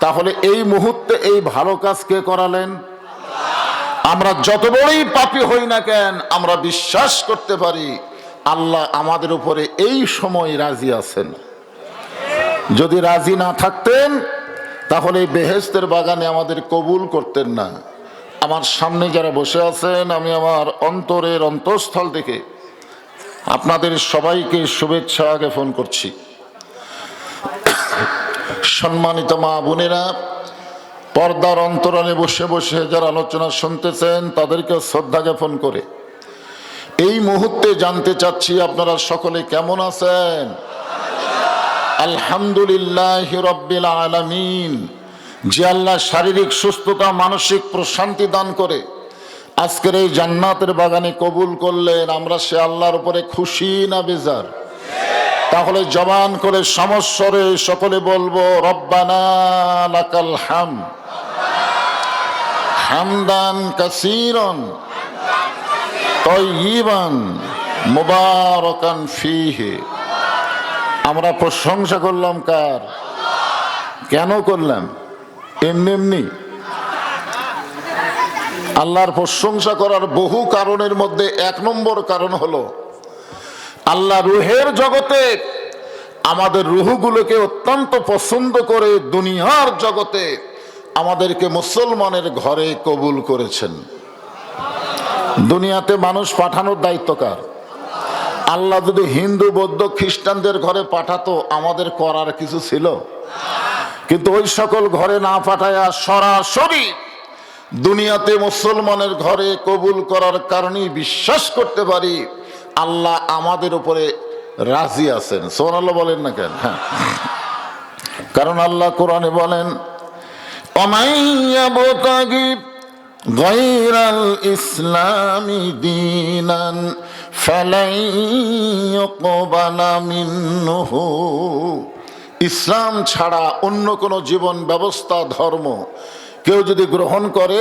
তাহলে এই মুহূর্তে এই ভালো কাজ কে করালেন? আমরা যত বড়ই পাপি হই না কেন, আমরা বিশ্বাস করতে পারি, আল্লাহ আমাদের উপরে এই সময় রাজি আছেন। যদি রাজি না থাকতেন, তাহলে এই বেহেস্তের বাগানে আমাদের কবুল করতেন না। আমার সামনে যারা বসে আছেন, আমি আমার অন্তরের অন্তঃস্থল থেকে আপনাদের সবাইকে শুভেচ্ছা আগে ফোন করছি। সম্মানিত মা বোনেরা, পর্দার অন্তরালে বসে বসে যারা আলোচনা শুনতেছেন, তাদেরকে শ্রদ্ধা জ্ঞাপন করে। এই মুহূর্তে জানতে চাচ্ছি আপনারা সকলে কেমন আছেন? আলহামদুলিল্লাহ রব্বিল আলামিন। যে আল্লাহ শারীরিক সুস্থতা, মানসিক প্রশান্তি দান করে, আজকের এই জান্নাতের বাগানে কবুল করলেন, আমরা সে আল্লাহর উপরে খুশি না বেজার? তাহলে জবান করে সমস্বরে সকলে বলব, রব্বানা হাম। হামদান কাসিরন তয়িবান মুবারকান ফিহে। আমরা প্রশংসা করলাম কার? কেন করলাম? এমনি এমনি। আল্লাহর প্রশংসা করার বহু কারণের মধ্যে এক নম্বর কারণ হলো আল্লাহ রুহের জগতে আমাদের রুহগুলোকে অত্যন্ত পছন্দ করে দুনিয়ার জগতে আমাদেরকে মুসলমানের ঘরে কবুল করেছেন। দুনিয়াতে মানুষ পাঠানোর দায়িত্ব কার? আল্লাহ যদি হিন্দু, বৌদ্ধ, খ্রিস্টানদের ঘরে পাঠাতো, আমাদের করার কিছু ছিল? কিন্তু ওই সকল ঘরে না পাঠায়া সরাসরি দুনিয়াতে মুসলমানের ঘরে কবুল করার কারণেই বিশ্বাস করতে পারি আল্লাহ আমাদের উপরে রাজি আছেন। সোনাল্লাহ বলেন না কেন? হ্যাঁ। কারণ আল্লাহ কোরআনে বলেন অমাইয়াবতাগি গায়রাল ইসলামি দীনান ফালাই ইউকবালা ইসলাম ছাড়া অন্য কোনো জীবন ব্যবস্থা ধর্ম কেউ যদি গ্রহণ করে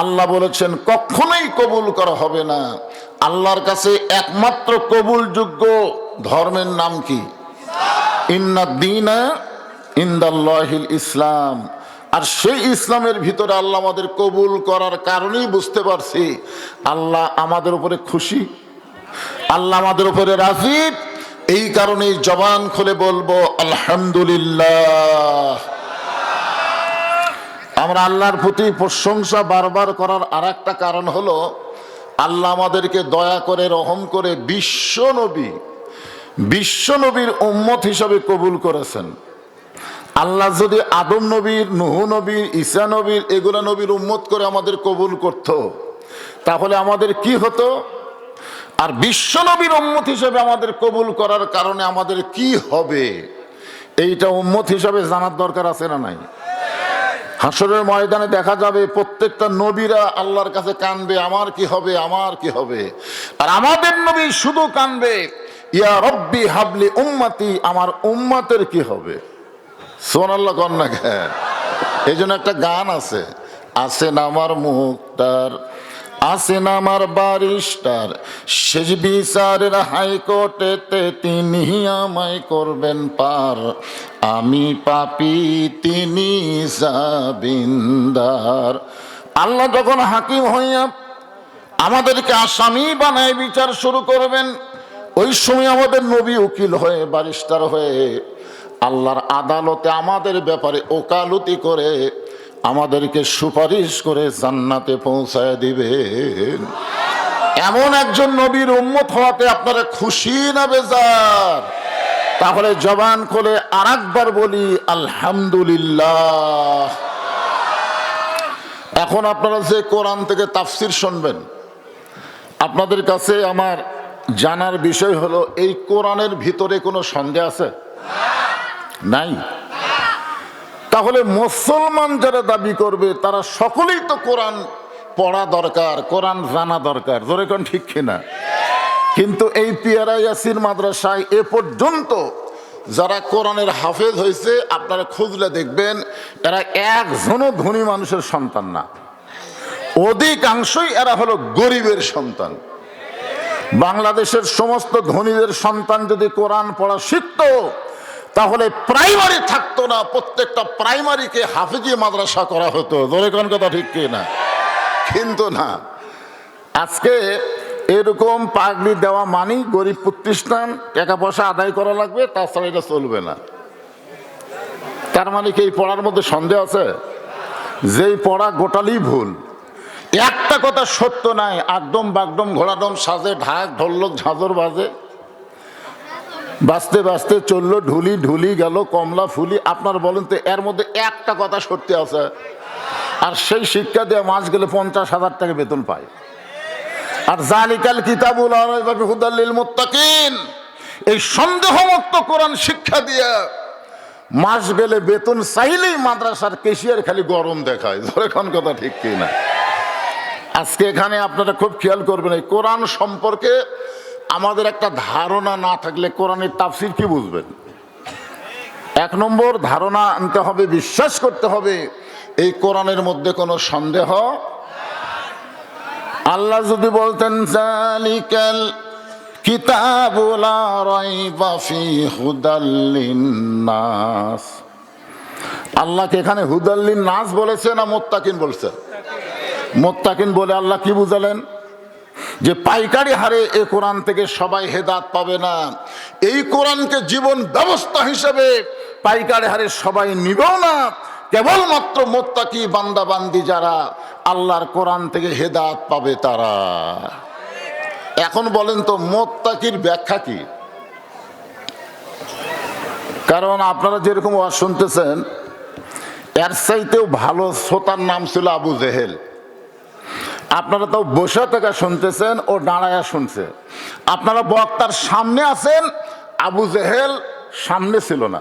আল্লাহ বলেছেন, কখনোই কবুল করা হবে না। আল্লাহর কাছে একমাত্র কবুলযোগ্য ধর্মের নাম কি? ইসলাম। আর সেই ইসলামের ভিতরে আল্লাহ আমাদের কবুল করার কারণেই বুঝতে পারছি, আল্লাহ আমাদের উপরে খুশি, আল্লাহ আমাদের উপরে রাজি। এই কারণেই জবান খুলে বলব, আলহামদুলিল্লাহ। আমরা আল্লাহর প্রতি প্রশংসা বারবার করার আর একটা কারণ হলো, আল্লাহ আমাদেরকে দয়া করে, রহম করে বিশ্ব নবী, বিশ্ব নবীর উম্মত হিসাবে কবুল করেছেন। আল্লাহ যদি আদম নবীর, নুহু নবীর, ঈসা নবীর, এগুলা নবীর উম্মত করে আমাদের কবুল করত, তাহলে আমাদের কি হতো? আর বিশ্ব নবীর উম্মত হিসাবে আমাদের কবুল করার কারণে আমাদের কি হবে? এইটা উম্মত হিসাবে জানার দরকার আছে না নাই? হাসরের ময়দানে দেখা যাবে প্রত্যেকটা নবীরা আল্লাহর কাছে কানবে, আমার কি হবে, আমার কি হবে? আর আমাদের নবী শুধু কানবে, ইয়া রব্বি হাবলি উম্মাতি, আমার উম্মাতের কি হবে? সোনাল্লাহ কন্যা এই জন্য একটা গান আছে আসেন আমার মুক্তার আসেন আমার বারিস্টার। শেষ বিচারের হাইকোর্টেতে তিনি আমায় করবেন পার। আমি পাপি, তিনি জাবিন্দার আল্লাহ যখন হাকিম হইয়া আমাদেরকে আসামি বানায় বিচার শুরু করবেন, ওই সময় আমাদের নবী উকিল হয়ে, বারিস্টার হয়ে, আল্লাহর আদালতে আমাদের ব্যাপারে ওকালতি করে আমাদেরকে সুপারিশ করে জান্নাতে পৌঁছায় দিবেন এমন একজন নবীর উম্মত হওয়াতে আপনারা খুশি না বেজার? তাহলে জবান খুলে আর একবার বলি, আলহামদুলিল্লাহ। এখন আপনারা যে কোরআন থেকে তাফসির শুনবেন, আপনাদের কাছে আমার জানার বিষয় হলো, এই কোরআনের ভিতরে কোনো সন্দেহ আছে? নাই? তাহলে মুসলমান যারা দাবি করবে, তারা সকলেই তো কোরআন পড়া দরকার, কোরআন জানা দরকার। জোরে কোন ঠিক কিনা? কিন্তু এই পিয়ারা ইয়াসির মাদ্রাসায় এ পর্যন্ত যারা কোরআনের হাফেজ হয়েছে, আপনারা খুঁজলে দেখবেন, এরা একজনও ধনী মানুষের সন্তান না। অধিকাংশই এরা হলো গরিবের সন্তান। বাংলাদেশের সমস্ত ধনীদের সন্তান যদি কোরআন পড়া শিখত তাহলে প্রাইমারি থাকতো না, প্রত্যেকটা প্রাইমারিকে হাফিজি মাদ্রাসা করা হতো। ধরে কোন কথা ঠিক কি না? কিন্তু না। আজকে এরকম পাগড়ি দেওয়া মানি গরিব প্রতিষ্ঠান, টাকা পয়সা আদায় করা লাগবে, তাছাড়া এটা চলবে না। তার মানে কি এই পড়ার মধ্যে সন্দেহ আছে? যেই পড়া গোটালি ভুল। একটা কথা সত্য নাই, একদম বাগডম ঘোড়াডম সাজে, ঢাক, ঢোলক, ঝাঁঝর বাজে। বাঁচতে বাঁচতে চলল, ঢুলি ঢুলি গেল, কমলা ফুলি। আপনার বলেন তো, এর মধ্যে একটা কথা সত্যি আছে। আর সেই শিক্ষা দিয়ে মাস গেলে পঞ্চাশ হাজার টাকা বেতন পায়। আর জালিকাল কিতাবুল হুদাল্লিল মুত্তাকিন, এই সন্দেহমুক্ত কোরআন শিক্ষা দিয়ে মাস গেলে বেতন চাইলেই মাদ্রাসার কেশিয়ার খালি গরম দেখায়। ধরে কোন কথা ঠিক কি না আজকে এখানে আপনারা খুব খেয়াল করবেন, এই কোরআন সম্পর্কে আমাদের একটা ধারণা না থাকলে কোরআনের তাফসির কি বুঝবেন? এক নম্বর, ধারণা আনতে হবে, বিশ্বাস করতে হবে। এই কোরআনের মধ্যে কোনো সন্দেহ? আল্লাহ যদি বলতেন, জালিকাল আল্লাহকে এখানে হুদাল্লিন নাস বলেছে না মোত্তাকিন বলছে? মোত্তাকিন বলে আল্লাহ কি বুঝালেন? যে পাইকারি হারে এ কোরআন থেকে সবাই হেদাত পাবে না। এই কোরআনকে জীবন ব্যবস্থা হিসেবে পাইকারি হারে সবাই নিবেও না। কেবলমাত্র মোত্তাকি বান্দাবান্দি যারা আল্লাহর কোরআন থেকে হেদাত পাবে তারা। এখন বলেন তো, মোত্তাকির ব্যাখ্যা কি? কারণ আপনারা যেরকম ওয়াজ শুনতেছেন, এর চাইতেও ভালো শ্রোতার নাম ছিল আবু জেহেল। আপনারা তো বসে থেকে শুনতেছেন ও দাঁড়ায়া শুনছে। আপনারা বক্তার সামনে আছেন, আবু জেহেল সামনে ছিল না।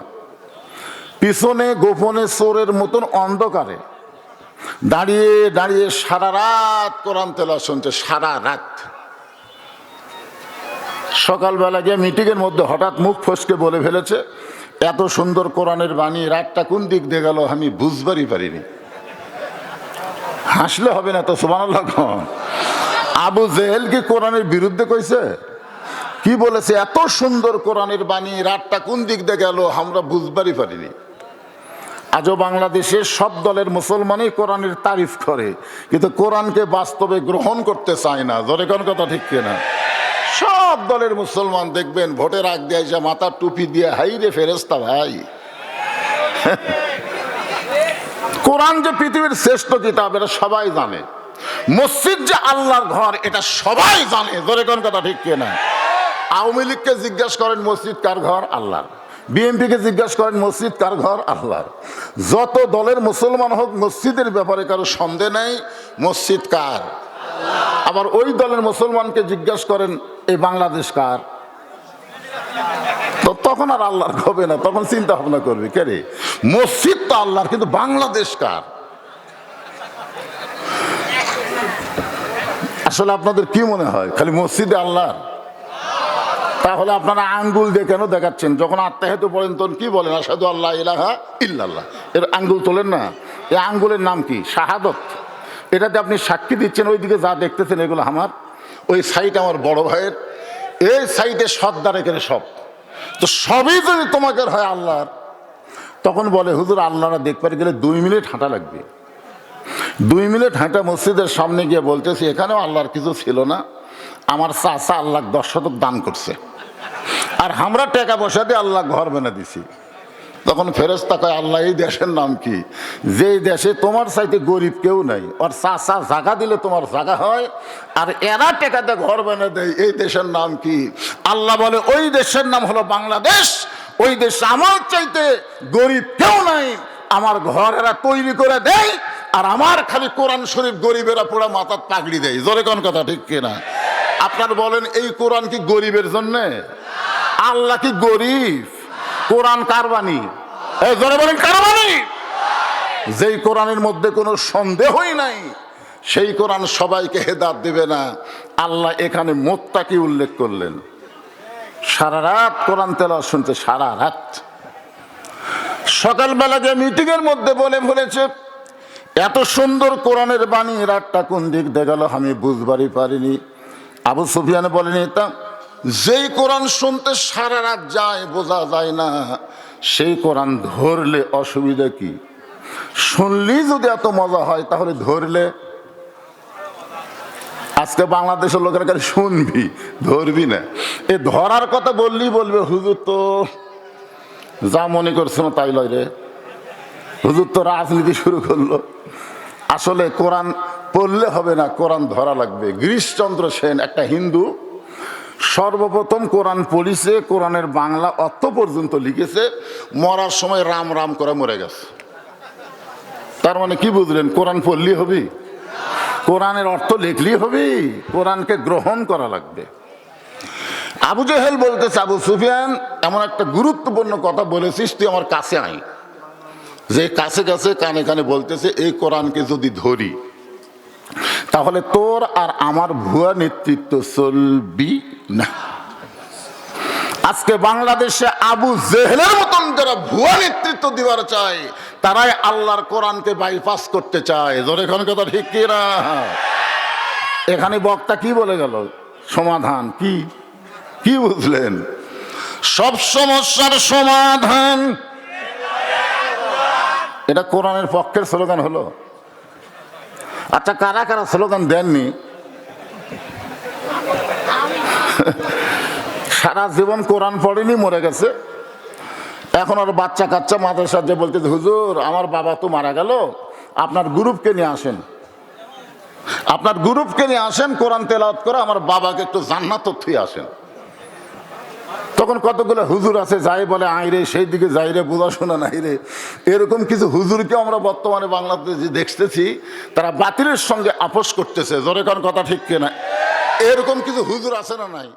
পিছনে গোপনে চোরের মতন অন্ধকারে। দাঁড়িয়ে দাঁড়িয়ে সারা রাত কোরআন তেলা শুনছে, সারা রাত। সকালবেলা গিয়ে মিটিংয়ের মধ্যে হঠাৎ মুখ ফসকে বলে ফেলেছে, এত সুন্দর কোরআনের বাণী, রাতটা কোন দিক দিয়ে গেল আমি বুঝবারই পারিনি। হাসলে হবে না তো সুবান আবু জেহেল কি কোরআনের বিরুদ্ধে কইছে? কি বলেছে? এত সুন্দর কোরআনের বাণী, রাতটা কোন দিক দিয়ে গেল আমরা বুঝবারই পারিনি। আজও বাংলাদেশের সব দলের মুসলমানই কোরআনের তারিফ করে, কিন্তু কোরআনকে বাস্তবে গ্রহণ করতে চায় না। জোরে কোন কথা ঠিক কিনা? সব দলের মুসলমান দেখবেন, ভোটের আগ দিয়ে মাথার টুপি দিয়ে হাই রে ফেরেস্তা ভাই। কোরআন যে পৃথিবীর শ্রেষ্ঠ কিতাব, এটা সবাই জানে। মসজিদ যে আল্লাহর ঘর, এটা সবাই জানে। ধরে কোন কথা ঠিক কে কিনা? আওয়ামী লীগকে জিজ্ঞাসা করেন, মসজিদ কার ঘর? আল্লাহর। বিএনপিকে জিজ্ঞাসা করেন, মসজিদ কার ঘর? আল্লাহর। যত দলের মুসলমান হোক, মসজিদের ব্যাপারে কারও সন্দেহ নেই, মসজিদ কার? আবার ওই দলের মুসলমানকে জিজ্ঞাসা করেন এই বাংলাদেশ কার? তো তখন আর আল্লাহর হবে না, তখন চিন্তা ভাবনা করবে, কে রে? মসজিদ তো আল্লাহর, কিন্তু বাংলাদেশ কার? আসলে আপনাদের কি মনে হয়? খালি মসজিদে আল্লাহর? তাহলে আপনারা আঙ্গুল দিয়ে কেন দেখাচ্ছেন? যখন আত্মাহেতু পড়েন, তখন কি বলেন? আসাদু আল্লাহ ইলাহা ইল্লাল্লাহ। এর আঙ্গুল তোলেন না। এই আঙ্গুলের নাম কি? শাহাদত। এটাতে আপনি সাক্ষী দিচ্ছেন, ওইদিকে যা দেখতেছেন, এগুলো আমার। ওই সাইট আমার বড় ভাইয়ের। এই সাইটে সর্দার এখানে সব। তো সবই যদি তোমাকে হয় আল্লাহর তখন বলে, হুজুর আল্লাহরা দেখবার গেলে দুই মিনিট হাঁটা লাগবে। দুই মিনিট হাঁটা মসজিদের সামনে গিয়ে বলতেছি, এখানেও আল্লাহর কিছু ছিল না। আমার চাচা আল্লাহ দশ শতক দান করছে। আর আমরা টাকা পয়সা দিয়ে আল্লাহ ঘর বেনে দিছি। তখন ফেরেস্তা কয়, আল্লাহ, এই দেশের নাম কি? যেই দেশে তোমার চাইতে গরিব কেউ নাই, ওর চাচা জাগা দিলে তোমার জাগা হয়, আর এরা টেকাতে ঘর বেনে দেয়, এই দেশের নাম কি? আল্লাহ বলে, ওই দেশের নাম হলো বাংলাদেশ ওই দেশ আমার চাইতে গরিব কেউ নাই। আমার ঘর এরা তৈরি করে দেয়, আর আমার খালি কোরআন শরীফ গরিবেরা পুরো মাথার পাগড়ি দেয়। জোরে কোন কথা, ঠিক কিনা? আপনার বলেন, এই কোরআন কি গরিবের জন্যে? আল্লাহ কি গরিব? কোরআন কারবানি জোরে বলেন কারবানি যেই কোরআনের মধ্যে কোনো সন্দেহই নাই, সেই কোরআন সবাইকে হেদাত দেবে না। আল্লাহ এখানে মোত্তাকি উল্লেখ করলেন। সারা রাত কোরআন তেলা শুনতে সারা রাত। সকালবেলা যে মিটিং এর মধ্যে বলে বলেছে, এত সুন্দর কোরআনের বাণী, রাতটা কোন দিক দিয়ে গেল আমি বুঝবারই পারিনি। আবু সুফিয়ান বলেনি তা যেই কোরআন শুনতে সারা রাত যায়, বোঝা যায় না। সেই কোরআন ধরলে অসুবিধা কি? শুনলেই যদি এত মজা হয়, তাহলে ধরলে আজকে বাংলাদেশের লোকের কাছে শুনবি, ধরবি না। এ ধরার কথা বললেই বলবে, হুজুর তো যা মনে করছ না তাই লয় রে। হুজুর তো রাজনীতি শুরু করল। আসলে কোরআন পড়লে হবে না, কোরআন ধরা লাগবে। গিরিশচন্দ্র সেন, একটা হিন্দু, সর্বপ্রথম কোরআন পড়িছে, কোরআনের বাংলা অর্থ পর্যন্ত লিখেছে, মরার সময় রাম রাম করে মরে গেছে। তার মানে কি বুঝলেন, কোরআন পড়লি হবি? কোরআনের অর্থ লিখলি হবি, কোরআনকে গ্রহণ করা লাগবে। আবু জেহেল বলতেছে, আবু সুফিয়ান, এমন একটা গুরুত্বপূর্ণ কথা বলেছিস, তুই আমার কাছে আই যে কাছে কাছে কানে কানে বলতেছে, এই কোরআনকে যদি ধরি, তাহলে তোর আর আমার ভুয়া নেতৃত্ব চলবি না। আজকে বাংলাদেশে আবু জেহেলের মতন যারা ভুয়া নেতৃত্ব দিবার চায় তারাই আল্লাহর কোরআনকে বাইপাস করতে চায়। জোরে এখন কথা ঠিক কি না এখানে বক্তা কি বলে গেল? সমাধান কি? কি বুঝলেন? সব সমস্যার সমাধান। এটা কোরআনের পক্ষের স্লোগান হলো। আচ্ছা কারা কারা স্লোগান দেননি? সারা জীবন কোরআন পড়েনি, মরে গেছে। এখন আর বাচ্চা কাচ্চা মাদ্রাসার যে বলতে হুজুর, আমার বাবা তো মারা গেল, আপনার গ্রুপকে নিয়ে আসেন। আপনার গ্রুপকে নিয়ে আসেন, কোরআন তেলাওয়াত করে আমার বাবাকে একটু জান্নাত থুয়ে আসেন। তখন কতগুলো হুজুর আছে, যাই বলে আইরে সেই দিকে যাই রে, বোঝাশোনা নাই রে। এরকম কিছু হুজুরকে আমরা বর্তমানে বাংলাদেশে দেখতেছি, তারা বাতিলের সঙ্গে আপোষ করতেছে। জোরে কোন কথা ঠিক কিনা? এরকম কিছু হুজুর আছে না নাই?